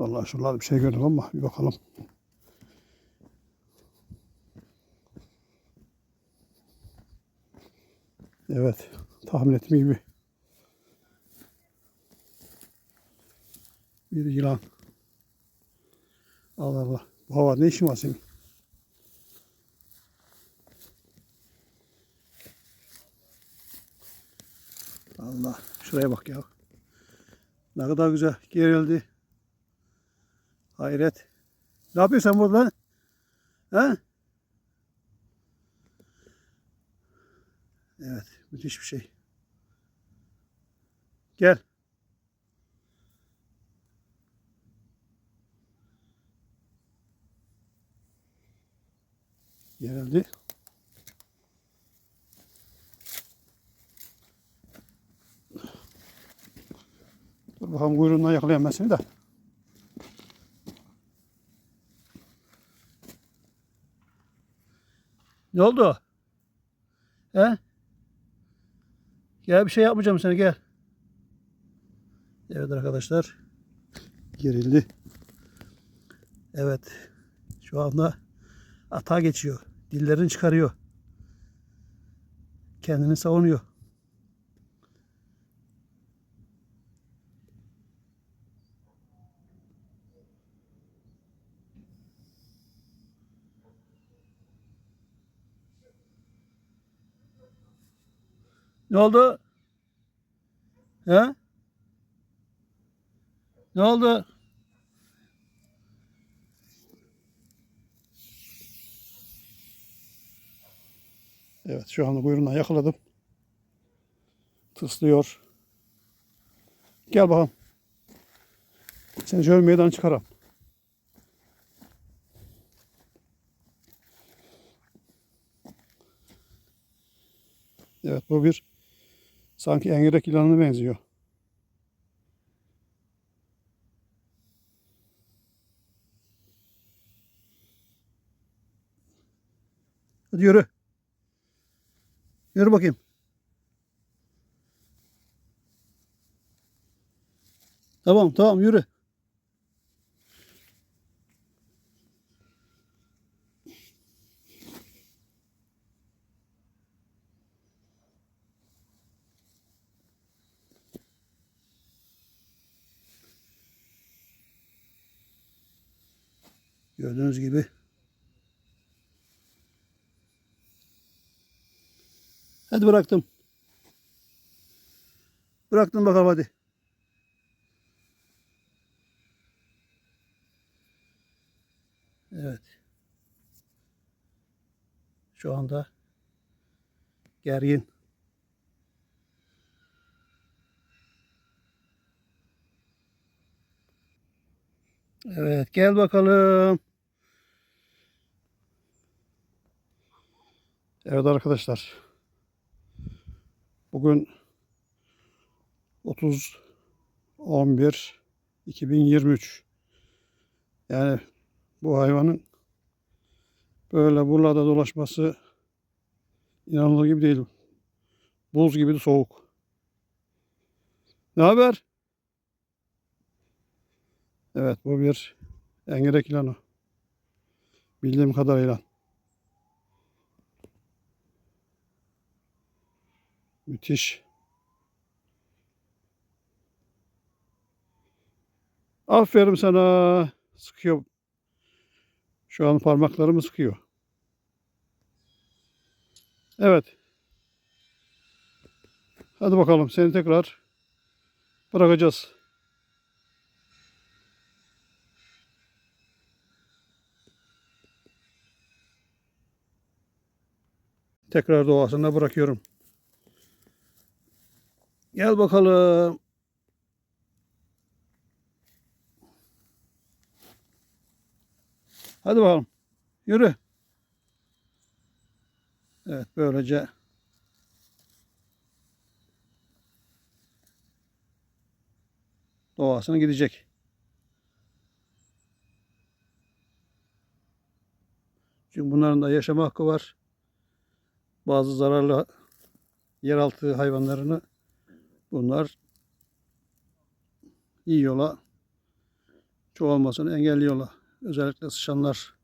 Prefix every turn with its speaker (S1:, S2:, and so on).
S1: Vallahi şuralarda bir şey gördüm ama bir bakalım. Evet. Tahmin ettiğim gibi. Bir yılan. Allah Allah. Bu hava ne işin var senin? Allah. Şuraya bak ya. Ne kadar güzel gerildi. Hayret. Ne yapıyorsun sen burada? He? Evet. Müthiş bir şey. Gel. Gerildi. Dur bakalım kuyruğundan yakalayayım seni Ne oldu? He? Gel bir şey yapmayacağım sana gel. Evet arkadaşlar. Gerildi. Evet. Şu anda ata geçiyor. Dillerini çıkarıyor. Kendini savunuyor. Ne oldu? He? Ne oldu? Evet şu anda kuyruğundan yakaladım. Tıslıyor. Gel bakalım. Seni şöyle meydan çıkaralım. Evet bu bir sanki engerek ilanına benziyor. Hadi yürü. Yürü bakayım. Tamam tamam yürü. Gördüğünüz gibi Hadi bıraktım. Bıraktım bakalım hadi. Evet. Şu anda gergin. Evet gel bakalım. Evet arkadaşlar. Bugün 30 11 2023 yani bu hayvanın böyle buralarda dolaşması inanılır gibi değil. Buz gibi de soğuk. Ne haber? Evet bu bir engerek ilanı. Bildiğim kadarıyla. Müthiş. Aferin sana. Sıkıyor. Şu an parmaklarımı sıkıyor. Evet. Hadi bakalım seni tekrar bırakacağız. Tekrar doğasına bırakıyorum. Gel bakalım. Hadi bakalım. Yürü. Evet böylece doğasına gidecek. Çünkü bunların da yaşama hakkı var. Bazı zararlı yeraltı hayvanlarını bunlar yiyorlar. çoğalmasını engelliyorlar. Özellikle sıçanlar